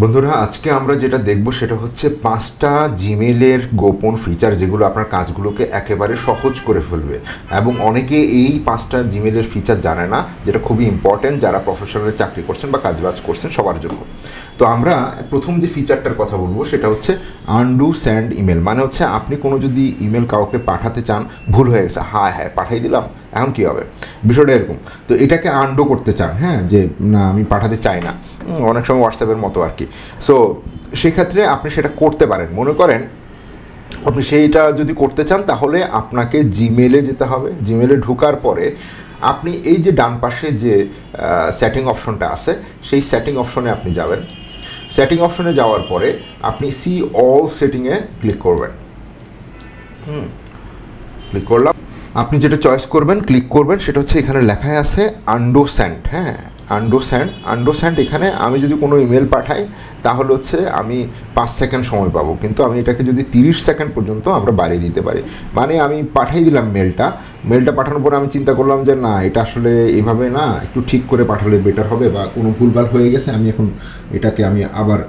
বন্ধুরা, আজকে আমরা যেটা দেখব সেটা হচ্ছে পাঁচটা জিমেলের গোপন ফিচার যেগুলো আপনার কাজগুলোকে একেবারে সহজ করে ফেলবে। এবং অনেকে এই পাঁচটা জিমেলের ফিচার জানে না, যেটা খুবই ইম্পর্ট্যান্ট যারা প্রফেশনাল চাকরি করছেন বা কাজবাজ করছেন সবার জন্য। তো আমরা প্রথম যে ফিচারটার কথা বলব সেটা হচ্ছে আনডু স্যান্ড ইমেল মানে হচ্ছে আপনি কোনো যদি ইমেল কাউকে পাঠাতে চান, ভুল হয়ে গেছে হ্যাঁ হ্যাঁ পাঠিয়ে দিলাম, এখন কী হবে? বিষয়টা এরকম। তো এটাকে আন্ডো করতে চান হ্যাঁ যে না, আমি পাঠাতে চাই না। অনেক সময় হোয়াটসঅ্যাপের মতো আর কি। সো সেক্ষেত্রে আপনি সেটা করতে পারেন। মনে করেন আপনি সেইটা যদি করতে চান, তাহলে আপনাকে জিমেলে যেতে হবে। জিমেলে ঢোকার পরে আপনি এই যে ডান পাশে যে সেটিং অপশনটা আছে, সেই সেটিং অপশনে আপনি যাবেন। সেটিং অপশনে যাওয়ার পরে আপনি সি অল সেটিংয়ে ক্লিক করবেন। হুম ক্লিক করলাম। আপনি যেটা চয়েস করবেন ক্লিক করবেন, সেটা হচ্ছে এখানে লেখায় আছে আন্ডো স্যান্ট হ্যাঁ? Undo send. আন্ডো স্যান্ড এখানে আমি যদি কোনো ইমেল পাঠাই, তাহলে হচ্ছে আমি পাঁচ সেকেন্ড সময় পাবো। কিন্তু আমি এটাকে যদি তিরিশ সেকেন্ড পর্যন্ত আমরা বাড়িয়ে দিতে পারি। মানে আমি পাঠিয়ে দিলাম মেলটা। মেলটা পাঠানোর পরে আমি চিন্তা করলাম যে, না, এটা আসলে এভাবে না, একটু ঠিক করে পাঠালে বেটার হবে বা কোনো ভুলভাল হয়ে গেছে, আমি এখন এটাকে আমি আবার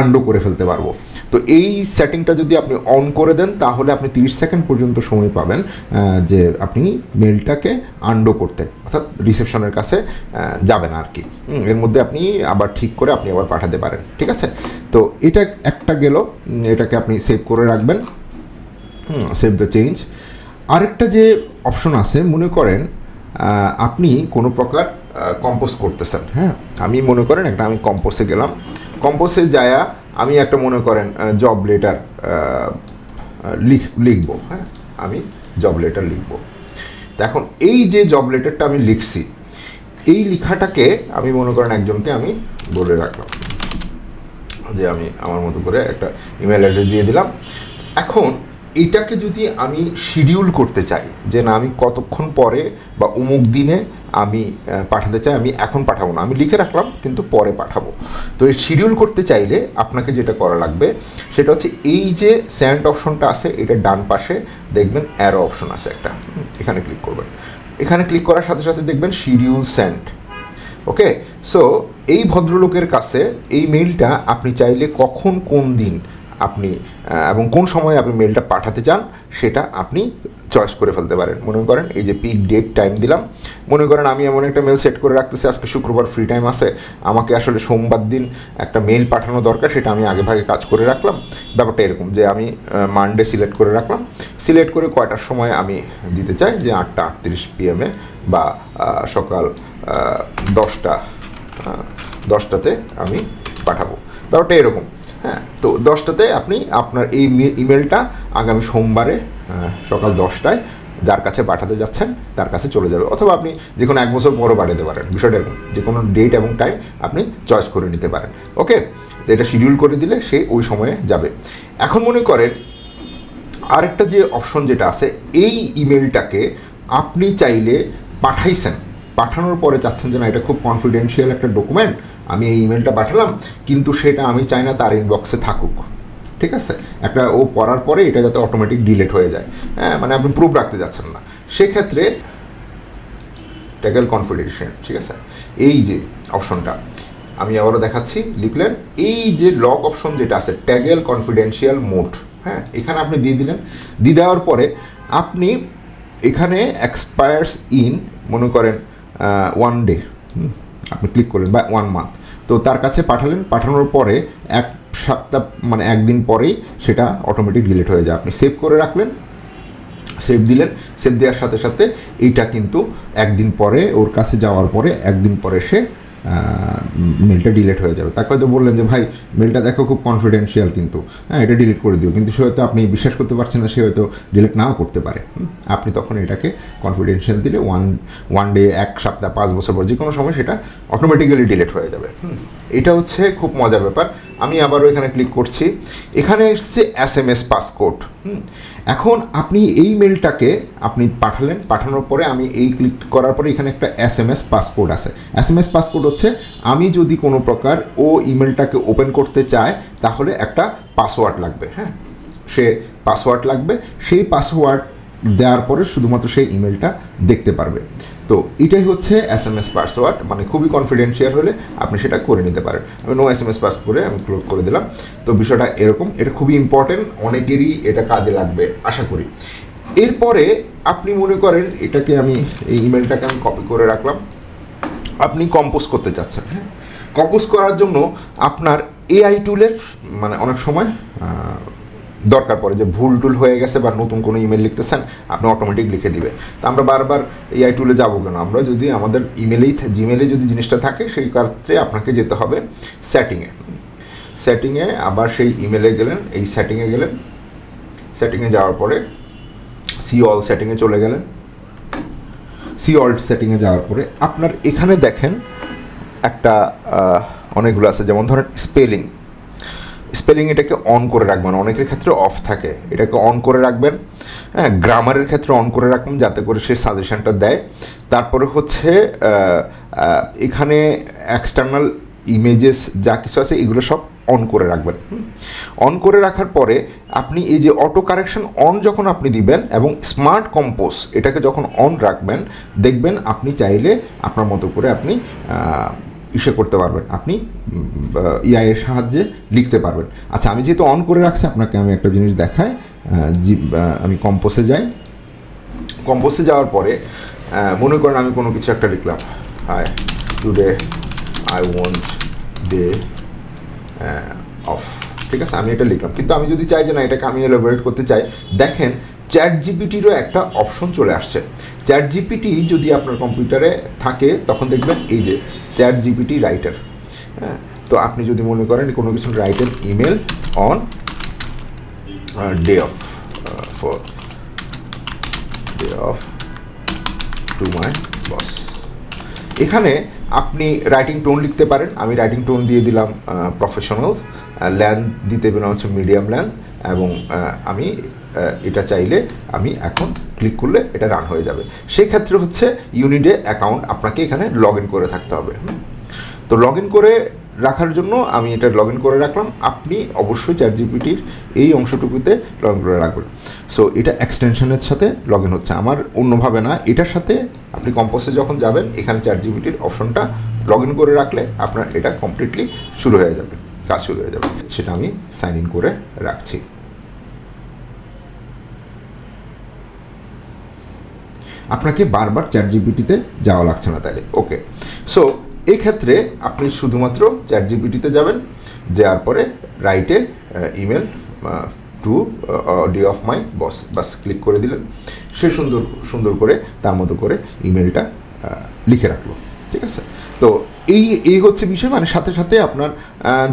আন্ডো করে ফেলতে পারব। তো এই সেটিংটা যদি আপনি অন করে দেন, তাহলে আপনি তিরিশ সেকেন্ড পর্যন্ত সময় পাবেন যে আপনি মেলটাকে আন্ডো করতে, অর্থাৎ রিসেপশনের কাছে যাবেন আর কি। এর মধ্যে আপনি আবার ঠিক করে আপনি আবার পাঠাতে পারেন, ঠিক আছে? তো এটা একটা গেল এটাকে আপনি সেভ করে রাখবেন। সেভ দ্য চেঞ্জ আরেকটা যে অপশন আছে, মনে করেন আপনি কোনো প্রকার কম্পোজ করতেছেন হ্যাঁ? আমি মনে করেন একটা, আমি কম্পোসে গেলাম। কম্পোসে যায়া আমি একটা মনে করেন জব লেটার লিখ, লিখব হ্যাঁ? আমি জব লেটার লিখব। তো এখন এই যে জব লেটারটা আমি লিখছি, এই লেখাটাকে আমি মনে করেন একজনকে আমি বলে রাখলাম, যে আমি আমার মতো করে একটা ইমেল অ্যাড্রেস দিয়ে দিলাম। এখন এটাকে যদি আমি শিডিউল করতে চাই যে না, আমি কতক্ষণ পরে বা অমুক দিনে আমি পাঠাতে চাই, আমি এখন পাঠাবো না। আমি লিখে রাখলাম, কিন্তু পরে পাঠাবো। তো এই শিডিউল করতে চাইলে আপনাকে যেটা করা লাগবে, সেটা হচ্ছে এই যে স্যান্ড অপশনটা আছে, এটা ডান পাশে দেখবেন অ্যারো অপশন আছে একটা। এখানে ক্লিক করবেন। এখানে ক্লিক করার সাথে সাথে দেখবেন শিডিউল স্যান্ড ওকে সো এই ভদ্রলোকের কাছে এই মেইলটা আপনি চাইলে কখন কোন দিন আপনি এবং কোন সময়ে আপনি মেলটা পাঠাতে চান, সেটা আপনি চয়েস করে ফেলতে পারেন। মনে করেন, এই যে পিক ডেট টাইম দিলাম, মনে করেন আমি এমন একটা মেল সেট করে রাখতেছি, আজকে শুক্রবার ফ্রি টাইম আছে, আমাকে আসলে সোমবার দিন একটা মেল পাঠানো দরকার, সেটা আমি আগে ভাগে কাজ করে রাখলাম। ব্যাপারটা এরকম যে আমি মানডে সিলেক্ট করে রাখলাম। সিলেক্ট করে কয়টার সময় আমি দিতে চাই? যে আটটা আটত্রিশ পিএমে বা সকাল দশটা দশটাতে আমি পাঠাবো। ব্যাপারটা এরকম। হ্যাঁ তো দশটাতে আপনি আপনার এই ইমেলটা আগামী সোমবারে সকাল দশটায় যার কাছে পাঠাতে যাচ্ছেন, তার কাছে চলে যাবে। অথবা আপনি যে কোনো এক বছর পরও পাঠাতে পারেন। বিষয়টা যে কোনো ডেট এবং টাইম আপনি চয়েস করে নিতে পারেন। ওকে তো এটা শিডিউল করে দিলে সে ওই সময়ে যাবে। এখন মনে করেন, আরেকটা যে অপশন যেটা আছে, এই ইমেলটাকে আপনি চাইলে পাঠাইছেন। পাঠানোর পরে চাচ্ছেন যে না, এটা খুব কনফিডেন্সিয়াল একটা ডকুমেন্ট আমি এই ইমেলটা পাঠালাম, কিন্তু সেটা আমি চাই না তার ইনবক্সে থাকুক। ঠিক আছে? একটা ও পড়ার পরে এটা যাতে অটোমেটিক ডিলেট হয়ে যায়। হ্যাঁ মানে আপনি প্রুফ রাখতে যাচ্ছেন না। সেক্ষেত্রে ট্যাগেল কনফিডেন্সিয়াল ঠিক আছে? এই যে অপশনটা আমি আবারও দেখাচ্ছি, লিখলেন, এই যে লক অপশন যেটা আছে ট্যাগেল কনফিডেন্সিয়াল মোড হ্যাঁ এখানে আপনি দিয়ে দিলেন। দিয়ে দেওয়ার পরে আপনি এখানে এক্সপায়ার্স ইন মনে করেন ওয়ান ডে আপনি ক্লিক করলেন বা ওয়ান মান্থ তো তার কাছে পাঠালেন, পাঠানোর পরে এক সপ্তাহ মানে একদিন পরেই সেটা অটোমেটিক ডিলিট হয়ে যায়। আপনি সেভ করে রাখলেন সেভ দিলেন সেভ দেওয়ার সাথে সাথে এইটা কিন্তু একদিন পরে, ওর কাছে যাওয়ার পরে একদিন পরে সে মেলটা ডিলেট হয়ে যাবে। তাকে হয়তো বললেন যে, ভাই মেলটা দেখো খুব কনফিডেন্সিয়াল কিন্তু। হ্যাঁ এটা ডিলিট করে দিও। কিন্তু সে হয়তো আপনি বিশ্বাস করতে পারছেন না, সে হয়তো ডিলিট নাও করতে পারে। আপনি তখন এটাকে কনফিডেন্সিয়াল দিলে ওয়ান ওয়ান ডে এক সপ্তাহ, পাঁচ বছর পর যে কোনো সময় সেটা অটোমেটিক্যালি ডিলিট হয়ে যাবে। এটা হচ্ছে খুব মজার ব্যাপার। আমি আবারও এখানে ক্লিক করছি। এখানে এসছে এস এম এস পাসকোড এখন আপনি এই মেলটাকে আপনি পাঠালেন, পাঠানোর পরে আমি এই ক্লিক করার পরে এখানে একটা এস এম এস পাসকোড আছে। এস এম এস পাসকোড হচ্ছে আমি যদি কোনো প্রকার ও ইমেলটাকে ওপেন করতে চায় তাহলে একটা পাসওয়ার্ড লাগবে হ্যাঁ? সে পাসওয়ার্ড লাগবে, সেই পাসওয়ার্ড দেওয়ার পরে শুধুমাত্র সেই ইমেলটা দেখতে পারবে। তো এটাই হচ্ছে এস এম এস পাসওয়ার্ড মানে খুবই কনফিডেন্সিয়াল হলে আপনি সেটা করে নিতে পারেন। আমি no S M S pass করে আমি ক্লোজ করে দিলাম। তো বিষয়টা এরকম, এটা খুবই ইম্পর্টেন্ট অনেকেরই এটা কাজে লাগবে, আশা করি। এরপরে আপনি মনে করেন এটাকে আমি, এই ইমেলটাকে আমি কপি করে রাখলাম। আপনি কম্পোজ করতে চাচ্ছেন হ্যাঁ? কম্পোজ করার জন্য আপনার এআই টুলের মানে অনেক সময় দরকার পড়ে যে ভুল টুল হয়ে গেছে বা নতুন কোনো ইমেল লিখতেছেন, আপনি অটোমেটিক লিখে দিবে তো আমরা বারবার এআই টুলে যাব কেন? আমরা যদি আমাদের ইমেলেই জিমেলে যদি জিনিসটা থাকে, সেই ক্ষেত্রে আপনাকে যেতে হবে সেটিংয়ে সেটিংয়ে আবার সেই ইমেলে গেলেন, এই সেটিংয়ে গেলেন। সেটিংয়ে যাওয়ার পরে সি অল সেটিংয়ে চলে গেলেন। সি অল্ট সেটিংয়ে যাওয়ার পরে আপনার এখানে দেখেন একটা অনেকগুলো আছে। যেমন ধরেন স্পেলিং স্পেলিং এটাকে অন করে রাখবেন। অনেকের ক্ষেত্রে অফ থাকে। এটাকে অন করে রাখবেন। হ্যাঁ গ্রামারের ক্ষেত্রে অন করে রাখবেন যাতে করে সে সাজেশনটা দেয়। তারপরে হচ্ছে এখানে এক্সটার্নাল ইমেজেস যা কিছু আছে, এগুলো সব অন করে রাখবেন। অন করে রাখার পরে আপনি এই যে অটো কারেকশন অন যখন আপনি দিবেন এবং স্মার্ট কম্পোজ এটাকে যখন অন রাখবেন, দেখবেন আপনি চাইলে আপনার মতো করে আপনি ইসে করতে পারবেন। আপনি ইআইয়ের সাহায্যে লিখতে পারবেন। আচ্ছা আমি যেহেতু অন করে রাখছি, আপনাকে আমি একটা জিনিস দেখাই। জি- আমি কম্পোসে যাই। কম্পোসে যাওয়ার পরে মনে করেন আমি কোনো কিছু একটা লিখলাম। Hi today I want day off ঠিক আছে? আমি এটা লিখলাম। কিন্তু আমি যদি চাই যে না, এটাকে আমি এলাবোরেট করতে চাই, দেখেন চ্যাট জিপিটিরও একটা অপশন চলে আসছে। চ্যাট জিপিটি যদি আপনার কম্পিউটারে থাকে, তখন দেখবেন এই যে চ্যাট জিপিটি রাইটার। হ্যাঁ তো আপনি যদি মনে করেন কোনো কিছু write a email on day off for day off to my boss এখানে আপনি রাইটিং টোন লিখতে পারেন। আমি রাইটিং টোন দিয়ে দিলাম প্রফেশনাল ল্যান্ড দিতে পেলাম হচ্ছে মিডিয়াম ল্যান্ড এবং আমি এটা চাইলে আমি এখন ক্লিক করলে এটা রান হয়ে যাবে। সেক্ষেত্রে হচ্ছে ইউনিডে অ্যাকাউন্ট আপনাকে এখানে লগ করে থাকতে হবে। তো লগ করে রাখার জন্য আমি এটা লগ করে রাখলাম। আপনি অবশ্যই চ্যাট জিপিটির এই অংশটুকুতে লগ করে রাখবেন। সো এটা এক্সটেনশনের সাথে লগ হচ্ছে। আমার অন্যভাবে না, এটার সাথে আপনি কম্পোসে যখন যাবেন, এখানে চ্যাট জিপিটির অপশনটা লগ করে রাখলে আপনার এটা কমপ্লিটলি শুরু হয়ে যাবে, কাজ শুরু হয়ে যাবে। সেটা আমি সাইন ইন করে রাখছি। আপনাকে বারবার চ্যাট জিপিটিতে যাওয়া লাগছে না তাহলে। ওকে সো এক্ষেত্রে আপনি শুধুমাত্র চ্যাট জিপিটিতে যাবেন, যাওয়ার পরে রাইটে email to day off my boss bus click করে দিলেন। সে সুন্দর সুন্দর করে, তার মতো করে ইমেলটা লিখে রাখল। ঠিক আছে? তো এই এই হচ্ছে বিষয় মানে সাথে সাথে আপনার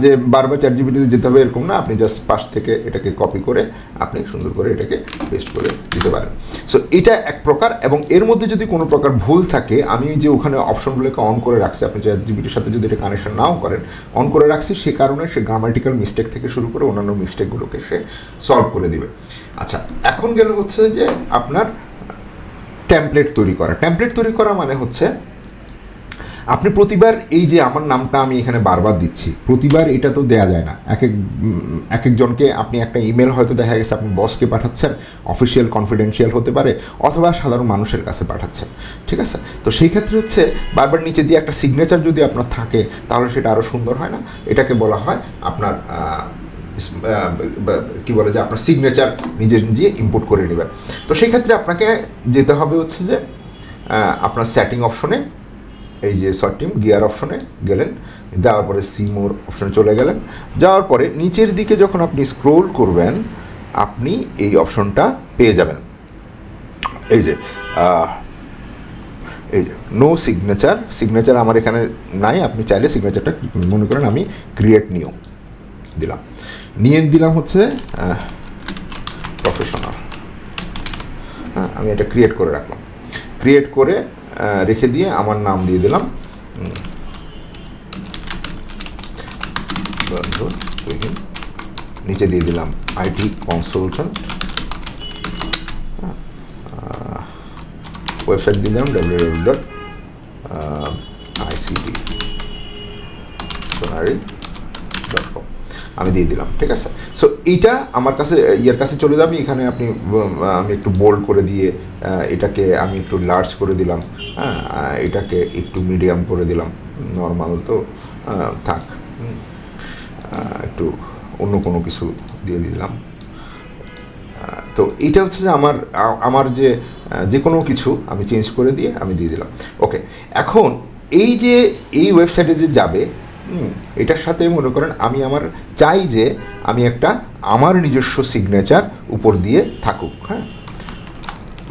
যে বারবার চার জিপিটিতে যেতে হবে এরকম না, আপনি জাস্ট পাশ থেকে এটাকে কপি করে আপনি সুন্দর করে এটাকে পেস্ট করে দিতে পারেন। সো এটা এক প্রকার এবং এর মধ্যে যদি কোনো প্রকার ভুল থাকে, আমি যে ওখানে অপশনগুলোকে অন করে রাখছি, আপনি চার জিপিটির সাথে যদি এটা কানেকশন নাও করেন অন করে রাখছি, সে কারণে সে গ্রামাটিক্যাল মিস্টেক থেকে শুরু করে অন্যান্য মিস্টেকগুলোকে সে সলভ করে দিবে। আচ্ছা এখন গেলে হচ্ছে যে আপনার টেমপ্লেট তৈরি করা। টেমপ্লেট তৈরি করা মানে হচ্ছে আপনি প্রতিবার এই যে আমার নামটা আমি এখানে বারবার দিচ্ছি, প্রতিবার এটা তো দেয়া যায় না। এক এক এক একজনকে আপনি একটা ইমেল হয়তো দেখা গেছে আপনি বসকে পাঠাচ্ছেন, অফিসিয়াল কনফিডেন্সিয়াল হতে পারে, অথবা সাধারণ মানুষের কাছে পাঠাচ্ছেন, ঠিক আছে? তো সেই ক্ষেত্রে হচ্ছে বারবার নিচে দিয়ে একটা সিগনেচার যদি আপনার থাকে, তাহলে সেটা আরও সুন্দর হয় না? এটাকে বলা হয় আপনার কি বলে যে আপনার সিগনেচার নিজে নিজে ইম্পোর্ট করে নেবেন। তো সেই ক্ষেত্রে আপনাকে যেতে হবে হচ্ছে যে আপনার সেটিং অপশনে এই যে শর্ট টিম গিয়ার অপশনে গেলেন, যাওয়ার পরে সিমোর অপশনে চলে গেলেন। যাওয়ার পরে নিচের দিকে যখন আপনি স্ক্রোল করবেন, আপনি এই অপশনটা পেয়ে যাবেন। এই যে এই যে নো সিগনেচার সিগনেচার আমার এখানে নাই, আপনি চাইলে সিগনেচারটা মনে করেন আমি ক্রিয়েট নিও দিলাম। নিয়ে দিলাম হচ্ছে প্রফেশনাল হ্যাঁ আমি এটা ক্রিয়েট করে রাখলাম। ক্রিয়েট করে রেখে দিয়ে আমার নাম দিয়ে দিলাম। নিচে দিয়ে দিলাম আইটি কনসালটেন্ট ওয়েবসাইট দিয়ে দিলাম ডাব্লিউ ডাব্লিউ ডট আইসিটি সোনারি। আমি দিয়ে দিলাম, ঠিক আছে? সো এইটা আমার কাছে, ইয়ের কাছে চলে যাবে, এখানে আপনি আমি একটু বোল্ড করে দিয়ে এটাকে আমি একটু লার্জ করে দিলাম হ্যাঁ এটাকে একটু মিডিয়াম করে দিলাম নর্মাল তো থাক একটু অন্য কোনো কিছু দিয়ে দিলাম। তো এইটা হচ্ছে যে আমার আমার যে যে কোনো কিছু আমি চেঞ্জ করে দিয়ে আমি দিয়ে দিলাম। ওকে এখন এই যে, এই ওয়েবসাইটে যে যাবে এটার সাথে মনে করেন আমি আমার চাই যে আমি একটা আমার নিজস্ব সিগনেচার উপর দিয়ে থাকুক হ্যাঁ?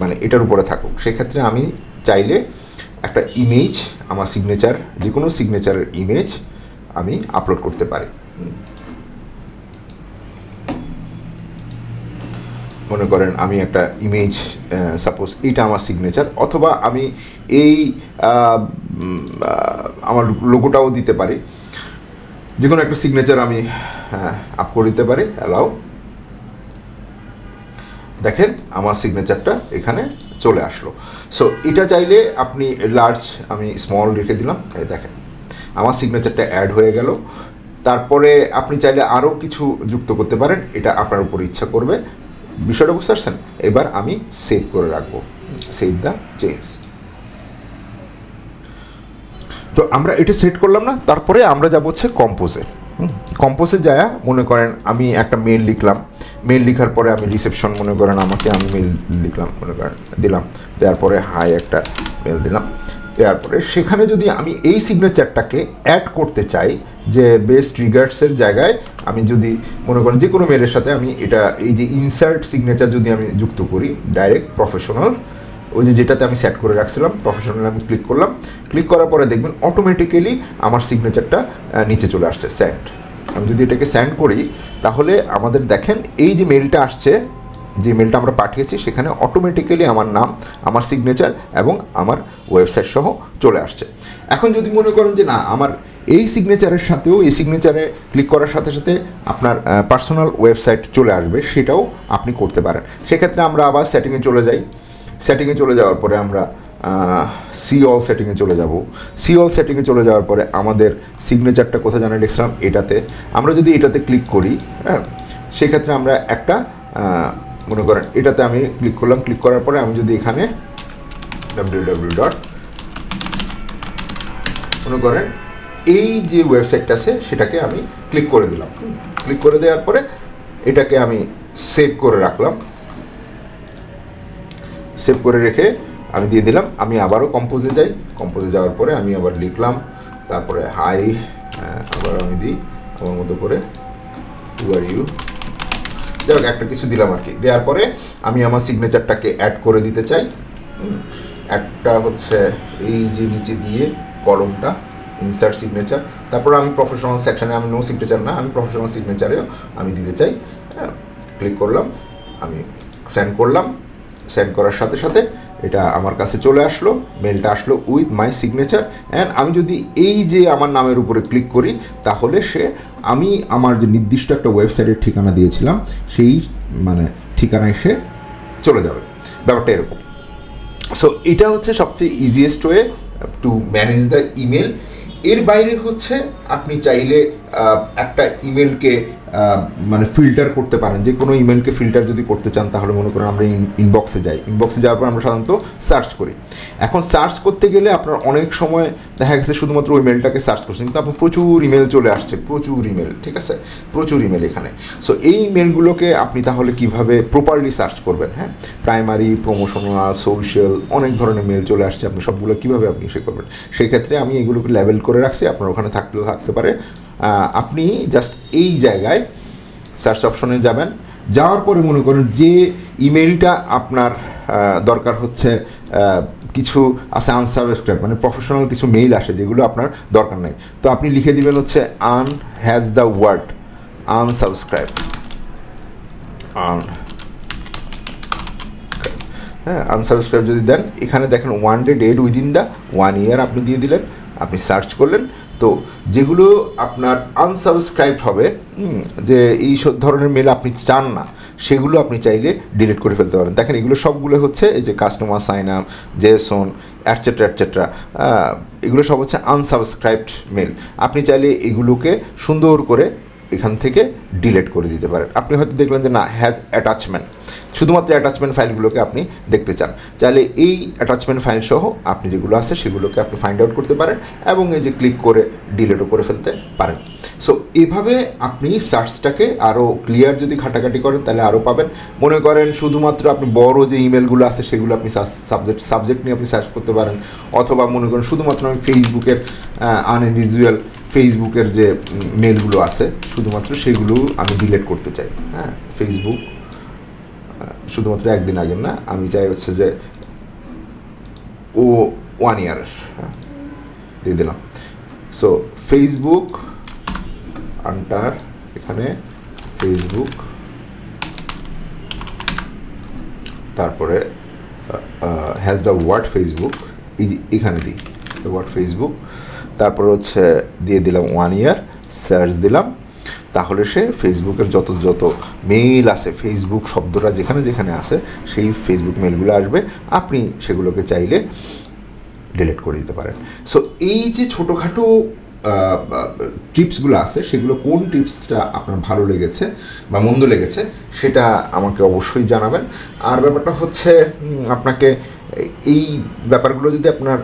মানে এটার উপরে থাকুক। সেক্ষেত্রে আমি চাইলে একটা ইমেজ আমার সিগনেচার যে কোনো সিগনেচারের ইমেজ আমি আপলোড করতে পারি। মনে করেন আমি একটা ইমেজ সাপোজ এটা আমার সিগনেচার অথবা আমি এই আমার লোগোটাও দিতে পারি। যে কোনো একটা সিগনেচার আমি আপ করে দিতে পারি অ্যালাউ দেখেন, আমার সিগনেচারটা এখানে চলে আসলো। সো এটা চাইলে আপনি লার্জ আমি স্মল রেখে দিলাম দেখেন, আমার সিগনেচারটা অ্যাড হয়ে গেল। তারপরে আপনি চাইলে আরও কিছু যুক্ত করতে পারেন, এটা আপনার উপর ইচ্ছা করবে। বিষয়টা বুঝতে পারছেন? এবার আমি সেভ করে রাখব। সেভ দ্য চেঞ্জ তো আমরা এটা সেট করলাম না, তারপরে আমরা যাব হচ্ছে কম্পোজে কম্পোজে যায় মনে করেন আমি একটা মেল লিখলাম। মেল লিখার পরে আমি রিসেপশন মনে করেন আমাকে আমি মেল লিখলাম, মনে করেন দিলাম। দেওয়ার পরে হাই একটা মেল দিলাম। দেওয়ার পরে সেখানে যদি আমি এই সিগনেচারটাকে অ্যাড করতে চাই যে বেস্ট রিগার্ডসের জায়গায় আমি যদি মনে করেন যে কোনো মেলের সাথে আমি এটা, এই যে ইনসার্ট সিগনেচার যদি আমি যুক্ত করি ডাইরেক্ট প্রফেশনাল ওই যে যেটাতে আমি সেট করে রাখছিলাম প্রফেশনাল আমি ক্লিক করলাম। ক্লিক করার পরে দেখবেন অটোমেটিক্যালি আমার সিগনেচারটা নিচে চলে আসছে স্যান্ড আমি যদি এটাকে স্যান্ড করি, তাহলে আমাদের দেখেন এই যে মেলটা আসছে, যে মেলটা আমরা পাঠিয়েছি, সেখানে অটোমেটিক্যালি আমার নাম, আমার সিগনেচার এবং আমার ওয়েবসাইট সহ চলে আসছে। এখন যদি মনে করেন যে না, আমার এই সিগনেচারের সাথেও, এই সিগনেচারে ক্লিক করার সাথে সাথে আপনার পার্সোনাল ওয়েবসাইট চলে আসবে, সেটাও আপনি করতে পারেন। সেক্ষেত্রে আমরা আবার সেটিংয়ে চলে যাই। সেটিংয়ে চলে যাওয়ার পরে আমরা সি অল সেটিংয়ে চলে যাব। সি অল সেটিংয়ে চলে যাওয়ার পরে আমাদের সিগনেচারটা কোথায় জানা লিখছিলাম? এটাতে। আমরা যদি এটাতে ক্লিক করি হ্যাঁ সেক্ষেত্রে আমরা একটা মনে করেন এটাতে আমি ক্লিক করলাম। ক্লিক করার পরে আমি যদি এখানে ডাব্লিউ ডাব্লিউ ডট মনে করেন এই যে ওয়েবসাইটটা আছে, সেটাকে আমি ক্লিক করে দিলাম। ক্লিক করে দেওয়ার পরে এটাকে আমি সেভ করে রাখলাম। সেভ করে রেখে আমি দিয়ে দিলাম। আমি আবারও কম্পোজে যাই। কম্পোজে যাওয়ার পরে আমি আবার লিখলাম। তারপরে হাই আবার আমি দিই। আমার মতো করে হু আর ইউ যাই হোক, একটা কিছু দিলাম আর কি। দেওয়ার পরে আমি আমার সিগনেচারটাকে অ্যাড করে দিতে চাই। একটা হচ্ছে এই যে নিচে দিয়ে কলমটা ইনসার্ট সিগনেচার তারপর আমি প্রফেশনাল সেকশানে আমি নো সিগনেচার না, আমি প্রফেশনাল সিগনেচারেও আমি দিতে চাই। হ্যাঁ ক্লিক করলাম। আমি সেন্ড করলাম। সেন্ড করার সাথে সাথে এটা আমার কাছে চলে আসলো মেলটা আসলো উইথ মাই সিগনেচার অ্যান্ড আমি যদি এই যে আমার নামের উপরে ক্লিক করি, তাহলে সে, আমি আমার যে নির্দিষ্ট একটা ওয়েবসাইটের ঠিকানা দিয়েছিলাম, সেই মানে ঠিকানায় সে চলে যাবে। ব্যাপারটা এরকম। সো এটা হচ্ছে সবচেয়ে easiest way to manage the email এর বাইরে হচ্ছে, আপনি চাইলে একটা ইমেলকে মানে ফিল্টার করতে পারেন। যে কোনো ইমেলকে ফিল্টার যদি করতে চান, তাহলে মনে করেন আমরা ইনবক্সে যাই। ইনবক্সে যাওয়ার পর আমরা সাধারণত সার্চ করি। এখন সার্চ করতে গেলে আপনার অনেক সময় দেখা গেছে শুধুমাত্র ওই মেলটাকে সার্চ করছেন। কিন্তু আপনার প্রচুর ইমেল চলে আসছে। প্রচুর ইমেল ঠিক আছে? প্রচুর ইমেল এখানে। সো এই মেলগুলোকে আপনি তাহলে কীভাবে প্রপারলি সার্চ করবেন হ্যাঁ? প্রাইমারি প্রমোশনাল সোশ্যাল অনেক ধরনের মেল চলে আসছে। আপনি সবগুলো কীভাবে আপনি সে করবেন? সেই ক্ষেত্রে আমি এগুলোকে লেভেল করে রাখছি। আপনার ওখানে থাকলেও থাকতে পারে আপনি জাস্ট এই জায়গায় সার্চ অপশনে যাবেন। যাওয়ার পরে মনে করেন যে ইমেলটা আপনার দরকার হচ্ছে কিছু আছে আনসাবস্ক্রাইব মানে প্রফেশনাল কিছু মেইল আসে যেগুলো আপনার দরকার নেই। তো আপনি লিখে দিবেন হচ্ছে an has the word unsubscribe an হ্যাঁ আনসাবস্ক্রাইব যদি দেন, এখানে দেখেন one day date within the one year আপনি দিয়ে দিলেন। আপনি সার্চ করলেন তো যেগুলো আপনার আনসাবস্ক্রাইবড হবে যে এই ধরনের মেল আপনি চান না, সেগুলো আপনি চাইলে ডিলিট করে ফেলতে পারেন। দেখেন, এগুলো সবগুলো হচ্ছে এই যে customer sign up Jason etcetera etcetera এগুলো সব হচ্ছে আনসাবস্ক্রাইবড মেল আপনি চাইলে এগুলোকে সুন্দর করে এখান থেকে ডিলেট করে দিতে পারেন। আপনি হয়তো দেখলেন যে না হ্যাজ অ্যাটাচমেন্ট শুধুমাত্র অ্যাটাচমেন্ট ফাইলগুলোকে আপনি দেখতে চান। চাইলে এই অ্যাটাচমেন্ট ফাইল সহ আপনি যেগুলো আছে সেগুলোকে আপনি ফাইন্ড আউট করতে পারেন এবং এই যে ক্লিক করে ডিলেটও করে ফেলতে পারেন। সো এভাবে আপনি সার্চটাকে আরও ক্লিয়ার যদি ঘাটাঘাটি করেন, তাহলে আরও পাবেন। মনে করেন শুধুমাত্র আপনি বড় যে ইমেলগুলো আছে সেগুলো আপনি সাবজেক্ট সাবজেক্ট নিয়ে আপনি সার্চ করতে পারেন। অথবা মনে করেন শুধুমাত্র আমি ফেসবুকের আনইন্ডিভিজুয়াল ফেসবুকের যে মেলগুলো আছে, শুধুমাত্র সেগুলো আমি ডিলেট করতে চাই। হ্যাঁ ফেসবুক শুধুমাত্র একদিন আগে না, আমি চাই হচ্ছে যে ও ওয়ান ইয়ার দিয়ে দিলাম। সো ফেসবুক আন্টার এখানে ফেসবুক তারপরে হ্যাজ দ্য ওয়ার্ড ফেসবুক এখানে দিই ওয়ার্ড ফেসবুক তারপর হচ্ছে দিয়ে দিলাম ওয়ান ইয়ার সার্চ দিলাম তাহলে সে ফেসবুকের যত যত মেইল আছে ফেসবুক শব্দটা যেখানে যেখানে আছে, সেই ফেসবুক মেলগুলো আসবে। আপনি সেগুলোকে চাইলে ডিলিট করে দিতে পারেন। সো এই যে ছোটোখাটো টিপসগুলো আছে, সেগুলো কোন টিপসটা আপনার ভালো লেগেছে বা মন্দ লেগেছে, সেটা আমাকে অবশ্যই জানাবেন। আর ব্যাপারটা হচ্ছে আপনাকে এই ব্যাপারগুলো যদি আপনার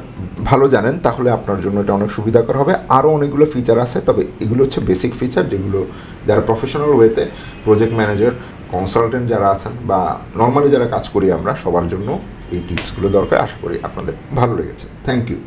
ভালো জানেন, তাহলে আপনার জন্য এটা অনেক সুবিধাকর হবে। আরও অনেকগুলো ফিচার আছে, তবে এগুলো হচ্ছে বেসিক ফিচার যেগুলো যারা প্রফেশনাল ওয়েতে প্রজেক্ট ম্যানেজার কনসালটেন্ট যারা আছেন বা নর্মালি যারা কাজ করি আমরা, সবার জন্য এই টিপসগুলো দরকার। আশা করি আপনাদের ভালো লেগেছে। Thank you